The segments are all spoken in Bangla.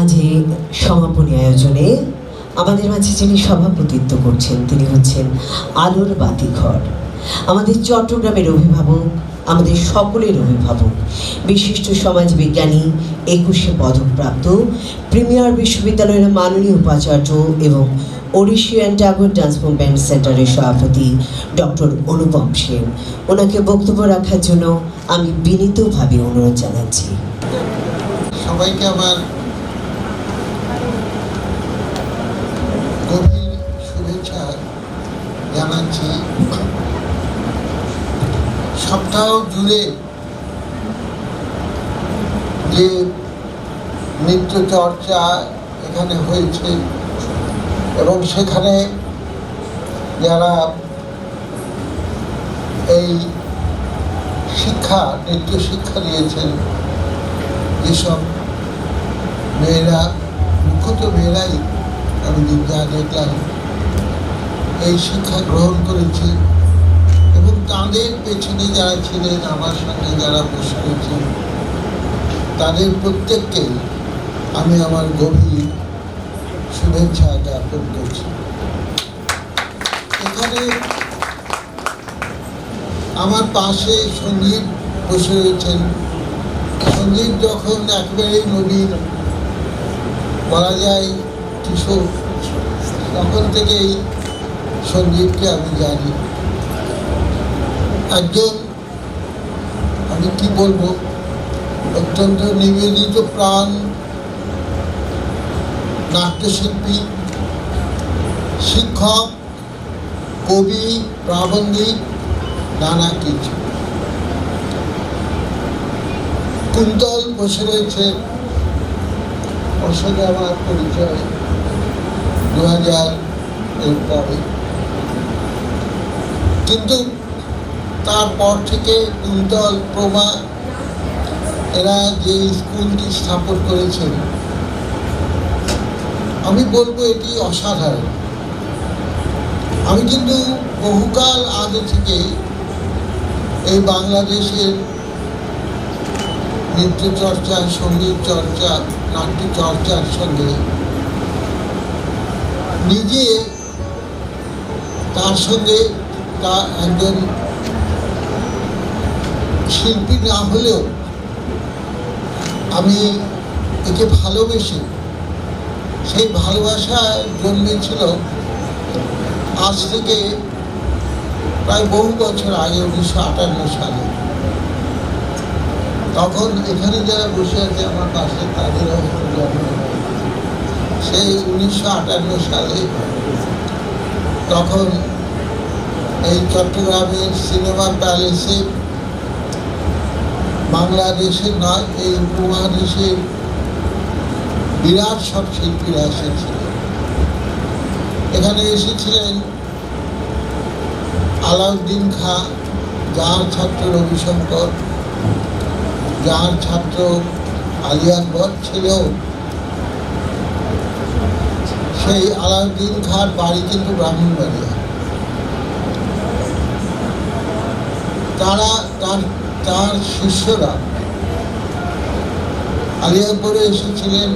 আজ এই সমাপনী আয়োজনে আমাদের মাঝে যিনি সভাপতিত্ব করছেন, তিনি হচ্ছেন আলোর বাতিঘর। আমাদের চট্টগ্রামের অভিভাবক, আমাদের সকলের অভিভাবক, বিশিষ্ট সমাজবিজ্ঞানী, একুশে পদকপ্রাপ্ত, প্রিমিয়ার বিশ্ববিদ্যালয়ের মাননীয় উপাচার্য এবং ওড়িশিয়ান ট্যাগর ডান্স সেন্টারের সভাপতি ডক্টর অনুপম সেন। ওনাকে বক্তব্য রাখার জন্য আমি বিনীতভাবে অনুরোধ জানাচ্ছি। সবাইকে আমার জানাচ্ছি সপ্তাহ জুড়ে যে নৃত্য চর্চা এখানে হয়েছে এবং সেখানে যারা এই শিক্ষা, নৃত্য শিক্ষা দিয়েছেন, যেসব মেয়েরা, মুখ্যত মেয়েরাই আমি যা দেখলাম এই শিক্ষা গ্রহণ করেছে এবং তাদের পেছনে যারা ছিলেন, আমার সঙ্গে যারা বসে রয়েছেন, তাদের প্রত্যেককে আমি আমার গভীর শুভেচ্ছা জ্ঞাপন করছি। এখানে আমার পাশে সংগীত বসে রয়েছেন। সঞ্জীব যখন একেবারেই নবীন বলা যায় কিশোর, তখন থেকেই সঞ্জীবকে আমি জানি। একজন, আমি কি বলব? অত্যন্ত নিবেদিত প্রাণ, নাট্যশিল্পী, শিক্ষক, কবি, প্রাবন্ধিক, নানা কিছু। কুন্তল বসে রয়েছে। ওর সঙ্গে আমার পরিচয়। দু হাজার এর পরে কিন্তু তারপর থেকে কুন্তল প্রমা এরা যে স্কুলটি স্থাপন করেছেন, আমি বলব এটি অসাধারণ। আমি কিন্তু বহুকাল আগে থেকে এই বাংলাদেশের নৃত্য চর্চা সংগীত চর্চা নাট্য চর্চার সঙ্গে নিজে তার সঙ্গে তা একজন শিল্পী না হলেও আমি একে ভালোবেসে সেই ভালোবাসা জন্মেছিল আজ থেকে প্রায় বহু বছর আগে, উনিশশো আটান্ন সালে। তখন এখানে যারা বসে আছে আমার পাশে জন্ম সেই উনিশশো আটান্ন সালে তখন এই চট্টগ্রামের সিনেমা প্যালেসে বাংলাদেশের নয়, এই উপমহাদেশের বিরাট সব শিল্পীরা এসেছিলেন। এখানে এসেছিলেন আলাউদ্দিন খাঁ, যার ছাত্র রবিশঙ্কর, যার ছাত্র আলী আকবর ছিল সেই আলাউদ্দিন খাঁর বাড়ি কিন্তু ব্রাহ্মণবাড়িয়া। তারা, তার তার শিষ্যরা আলিয়াপুরে এসেছিলেন।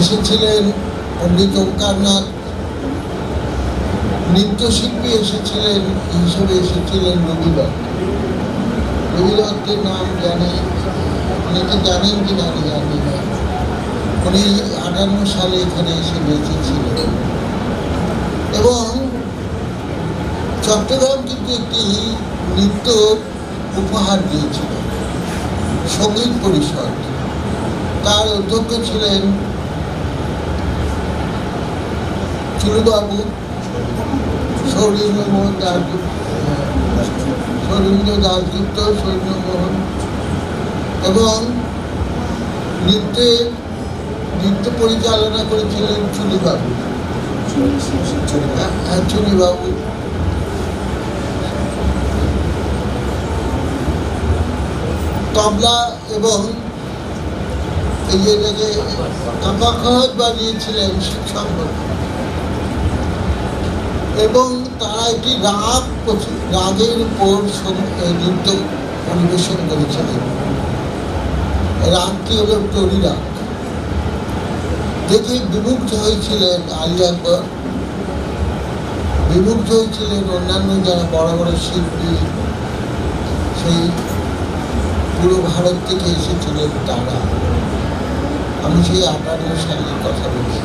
এসেছিলেন পণ্ডিত ওঙ্কারনাথ নৃত্যশিল্পী এসেছিলেন, হিসেবে এসেছিলেন রবি দত্ত রবি দত্তের নাম জানে অনেকে জানেন কি না জানি না। উনি আটান্ন সালে এখানে এসে বেঁচেছিলেন এবং চট্টগ্রাম কিন্তু একটি নৃত্য উপহার দিয়েছিল সংগীত পরিষদ। তার অধ্যক্ষ ছিলেন চুরুবাবু সৌরীন্দ্রমোহন দাসগুপ্ত সৌরীন্দ্র দাসগুপ্ত সৌরীন্দ্রমোহন এবং নৃত্যের নৃত্য পরিচালনা করেছিলেন চুলিবাবু। হ্যাঁ চুলিবাবু। তবলা এবং বানিয়েছিলেন শিক্ষক এবং তারা একটি রাগ রাগের উপর নৃত্য পরিবেশন করেছিলেন। রাগটি হলো টরি রাগ। দেখে বিমুগ্ধ হয়েছিলেন আলী আকবর। বিমুগ্ধ হয়েছিলেন অন্যান্য যারা বড় বড় শিল্পী, সেই পুরো ভারত থেকে এসেছিলেন তারা আমি সেই আটান্ন সালের কথা বলছি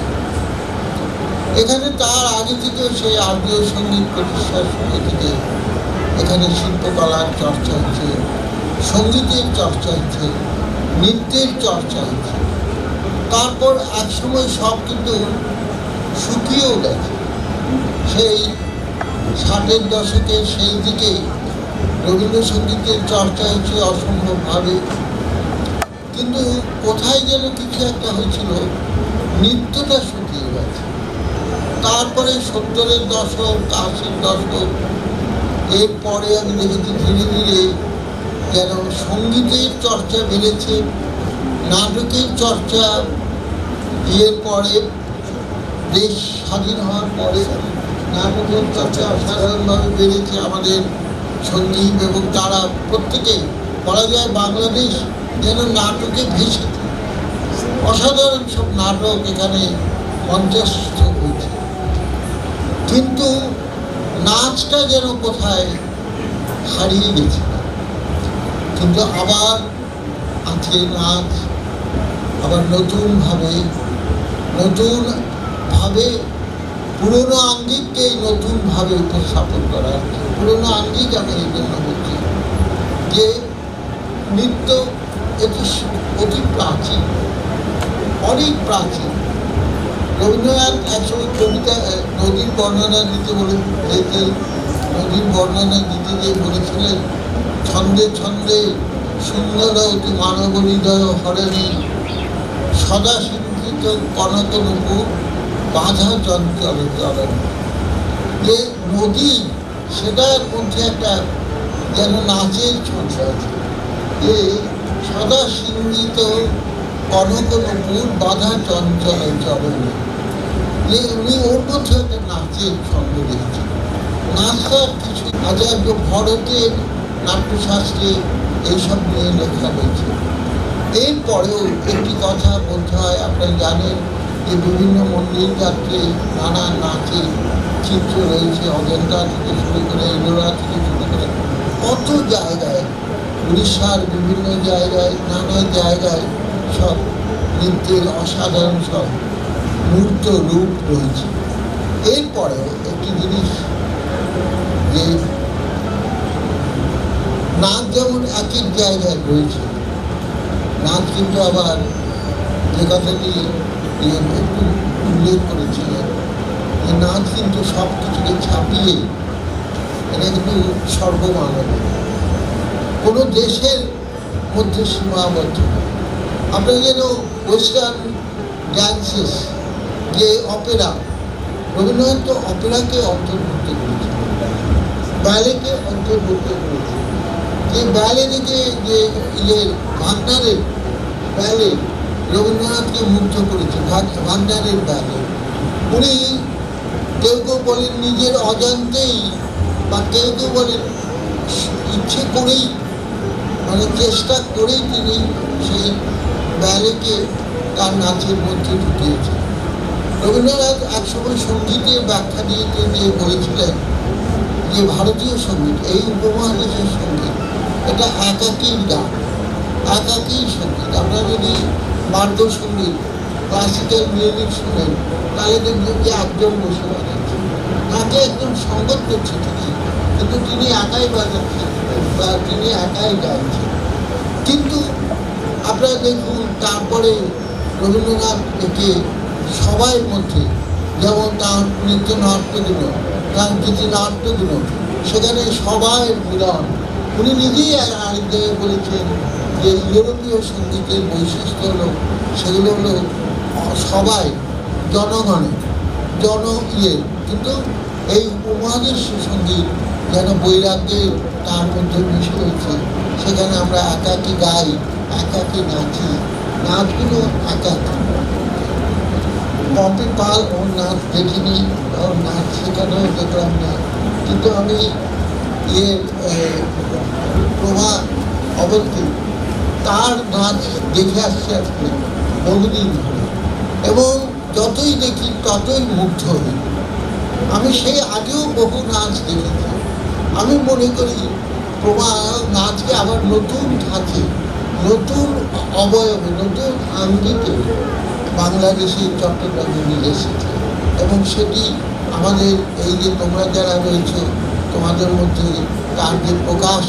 এখানে তার আগে থেকে সেই আর্য সংগীত প্রতিষ্ঠার সময় থেকে এখানে শিল্পকলার চর্চা হচ্ছে, সঙ্গীতের চর্চা হচ্ছে, নৃত্যের চর্চা হচ্ছে। তারপর একসময় সব কিন্তু শুকিয়েও গেছে। সেই ষাটের দশকের সেই দিকে রবীন্দ্রসঙ্গীতের চর্চা হচ্ছে অসম্ভবভাবে। কিন্তু কোথায় যেন কিছু একটা হয়েছিল নৃত্যটা শুকিয়ে গেছে। তারপরে সত্তরের দশক, আশির দশক, এরপরে আমি দেখেছি ধীরে ধীরে যেন সঙ্গীতের চর্চা বেড়েছে, নাটকের চর্চা এর পরে দেশ স্বাধীন হওয়ার পরে নাটকের চর্চা অসাধারণভাবে বেড়েছে আমাদের সংগীত এবং তারা প্রত্যেকেই বলা যায় বাংলাদেশ যেন নাটকে ভেসেছে অসাধারণ সব নাটক এখানে মঞ্চস্থ হয়েছে। কিন্তু নাচটা যেন কোথায় হারিয়ে গেছে। কিন্তু আবার আছে নাচ আবার নতুনভাবে নতুনভাবে পুরনো আঙ্গিককেই নতুনভাবে উপস্থাপন করা পুরনো আঙ্গিক আমি এই জন্য বলছি যে নৃত্য এটি অতি প্রাচীন, অনেক প্রাচীন। রবীন্দ্রনাথ একসময় কবিতা নদীর বর্ণনা দিতে বলে, দিতে, নদীর বর্ণনা দিতে গিয়ে বলেছিলেন, ছন্দে ছন্দে সুন্দর অতি মানব হৃদয় হরণী, সদা সিঞ্চিত কনক বাধা চরণ যে নদী, সেটার মধ্যে একটা যেন নাচের ছন্দ আছে। যে সদা সিঞ্চিত কনক নুপুর বাধা চঞ্চল চরণ যে উনি ওর মধ্যে একটা নাচের ছন্দ রেখেছেন নাচটার কিছু আচার্য ভরতের নাট্যশাস্ত্রে এইসব নিয়ে লেখা রয়েছে। এরপরেও একটি কথা বলতে হয় আপনারা জানেন যে বিভিন্ন মন্দির যাত্রে, নানা নাচের চিত্র রয়েছে, অজন্তা থেকে শুরু করে ইলোরা থেকে শুরু করে কত জায়গায়, উড়িষ্যার বিভিন্ন জায়গায়, নানা জায়গায় সব নৃত্যের অসাধারণ সব মূর্ত রূপ রয়েছে। এরপরে একটি জিনিস যে নাচ যেমন এক এক জায়গায় রয়েছে, নাচ কিন্তু আবার যে কথাটি ইয়ে একটু উল্লেখ করেছিলেন যে নাচ কিন্তু সব কিছুকে ছাপিয়ে এটা কিন্তু সর্বমানব কোনো দেশের মধ্যে সীমাবদ্ধ। আপনারা যেন ওয়েস্টার্ন ড্যান্সেস যে অপেরা, রবীন্দ্রনাথ তো অপেরাকে অন্তর্ভুক্ত করেছে ব্যালেকে অন্তর্ভুক্ত করেছে যে ব্যালে থেকে যে ইয়ে ভান্ডারের ব্যালে রবীন্দ্রনাথকে মুগ্ধ করেছে ভান্ডারের ব্যালে উনি কেউ কেউ বলেন নিজের অজান্তেই, বা কেউ কেউ বলেন ইচ্ছে করেই মানে চেষ্টা করেই তিনি সেই ব্যালেকে তার নাচের মধ্যে ঢুকিয়েছেন। রবীন্দ্রনাথ একসময় সঙ্গীতের ব্যাখ্যা দিয়ে গিয়ে বলেছিলেন যে ভারতীয় সংগীত, এই উপমহাদেশের সংগীত, এটা একাকীর গান একাকী সংগীত। আমরা যদি বাদ্য সংগীত ক্লাসিক্যাল মিউজিক শুনেন তাহলে দেখবেন যে একজন বসে বাজাচ্ছে তাকে একজন সঙ্গত করছে ঠিকই, কিন্তু তিনি একাই বাজাচ্ছেন বা তিনি একাই গাইছেন কিন্তু আপনারা দেখুন, তারপরে রবীন্দ্রনাথ একে সবাই মধ্যে, যেমন তার নৃত্য নাট্যগুলো তার গীতি নাট্যগুলো সেখানে সবাই মিলন উনি নিজেই এক জায়গায় বলেছেন যে ইউরোপীয় সঙ্গীতের বৈশিষ্ট্য হলো, সেগুলো হলো সবাই জনগণের জন ইয়ে কিন্তু এই উপমহাদেশ সংগীত যেন বৈরাগ্যের তার মধ্যে মিশে রয়েছে, সেখানে আমরা একাকি গাই, একাকি নাচি, নাচগুলো একাকি। পপি পাল ওর নাচ দেখিনি ওর নাচ সেখানেও দেখলাম না কিন্তু আমি ইয়ে প্রভা অবন্তী তার নাচ দেখে আসছে আজকে বহুদিন ধরে। এবং যতই দেখি, ততই মুগ্ধ হই। আমি সেই আগেও বহু নাচ দেখেছি। আমি মনে করি প্রমা নাচকে আবার নতুন ধাঁচে, নতুন অবয়বে, নতুন আঙ্গিকে বাংলাদেশে চট্টগ্রামে নিয়ে এসেছে। এবং সেটি আমাদের এই যে তোমরা যারা রয়েছে তোমাদের মধ্যে তার যে প্রকাশ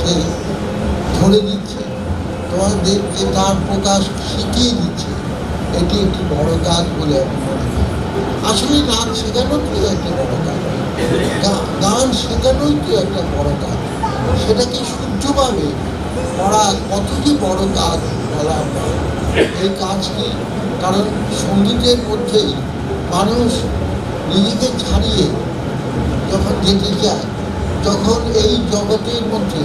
সে ধরে দিচ্ছে তোমাদেরকে তার প্রকাশ শিখিয়ে দিচ্ছে। এটি একটি বড় কাজ বলে আমি মনে করি। আসলে নাচ শেখানোই তো একটা বড় কাজ। গান শেখানোই তো একটা বড় কাজ। সেটাকে সূর্যভাবে করা কত কতটি বড় কাজ বলা। এই কাজটি কারণ সঙ্গীতের মধ্যেই মানুষ নিজেকে ছাড়িয়ে যখন যেতে চায় তখন এই জগতের মধ্যে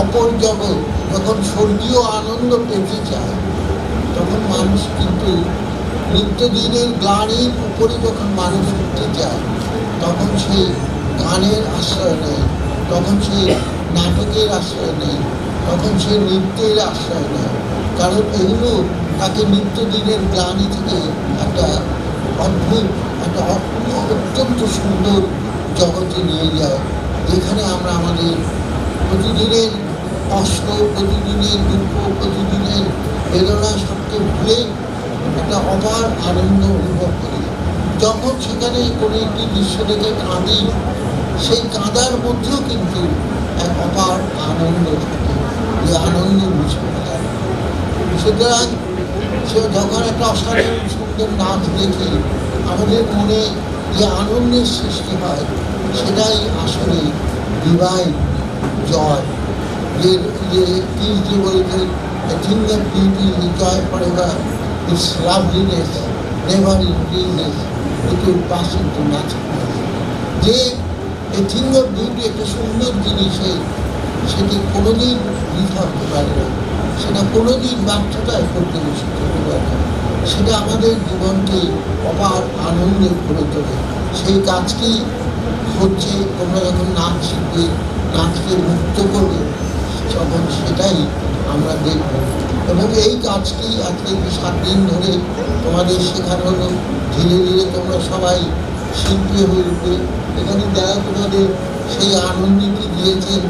অপর জগৎ যখন স্বর্গীয় আনন্দ পেতে চায়, তখন মানুষ কিন্তু নিত্যদিনের গ্লানির উপরে যখন মানুষ উঠতে চায়, তখন সে গানের আশ্রয় নেয়, তখন সে নাটকের আশ্রয় নেয়, তখন সে নৃত্যের আশ্রয় নেয়। কারণ এগুলো তাকে নিত্যদিনের গ্লানি থেকে একটা অদ্ভুত, একটা অত্যন্ত সুন্দর জগতে নিয়ে যায় যেখানে আমরা আমাদের প্রতিদিনের কষ্ট, প্রতিদিনের দুঃখ, প্রতিদিনের বেদনা সবকে ভুলে একটা অপার আনন্দ অনুভব করি। যখন সেখানে কোনো একটি দৃশ্য দেখে কাঁদি, সেই কাঁদার মধ্যেও কিন্তু এক অপার আনন্দ থাকে, যে আনন্দ মুছে সুতরাং সে যখন একটা অসাধারণ সুন্দর নাচ দেখে আমাদের মনে যে আনন্দের সৃষ্টি হয়, সেটাই আসলে ডিভাইন জয় যে যে তিল যে বলেছে thing of beauty joy forever its loveliness never in business it will pass যে এই থিং অফ বিউটি একটা সুন্দর জিনিসে সেটি কোনোদিন বৃথা হতে পারে না। সেটা কোনোদিন পর্যবেসিত হতে পারে না। সেটা আমাদের জীবনকে অপার আনন্দে করে। তোলে সেই কাজটি হচ্ছে তোমরা যখন নাচ শিখবে নাচকে মুক্ত করবে, তখন সেটাই আমরা দেখব। এবং এই কাজটি আজকে সাত দিন ধরে তোমাদের শেখানো হলো। ধীরে ধীরে তোমরা সবাই শিল্পী হয়ে উঠবে। এখানে যারা তোমাদের সেই আনন্দটি দিয়েছেন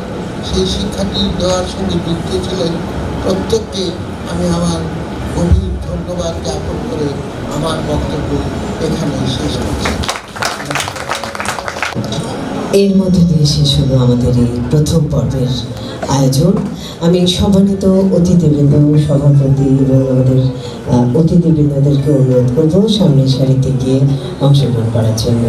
সেই শিক্ষাটি দেওয়ার সঙ্গে যুক্ত ছিলেন, প্রত্যেককে আমি আমার গভীর ধন্যবাদ জ্ঞাপন করে আমার বক্তব্য এখানে শেষ করছি। এর মধ্যে দিয়ে শেষ হলো আমাদের এই প্রথম পর্বের আয়োজন। আমি সম্মানিত অতিথিবৃন্দ, সভাপতি এবং আমাদের অতিথিবৃন্দদেরকে অনুরোধ করব সামনের সারিতে গিয়ে অংশগ্রহণ করার জন্য।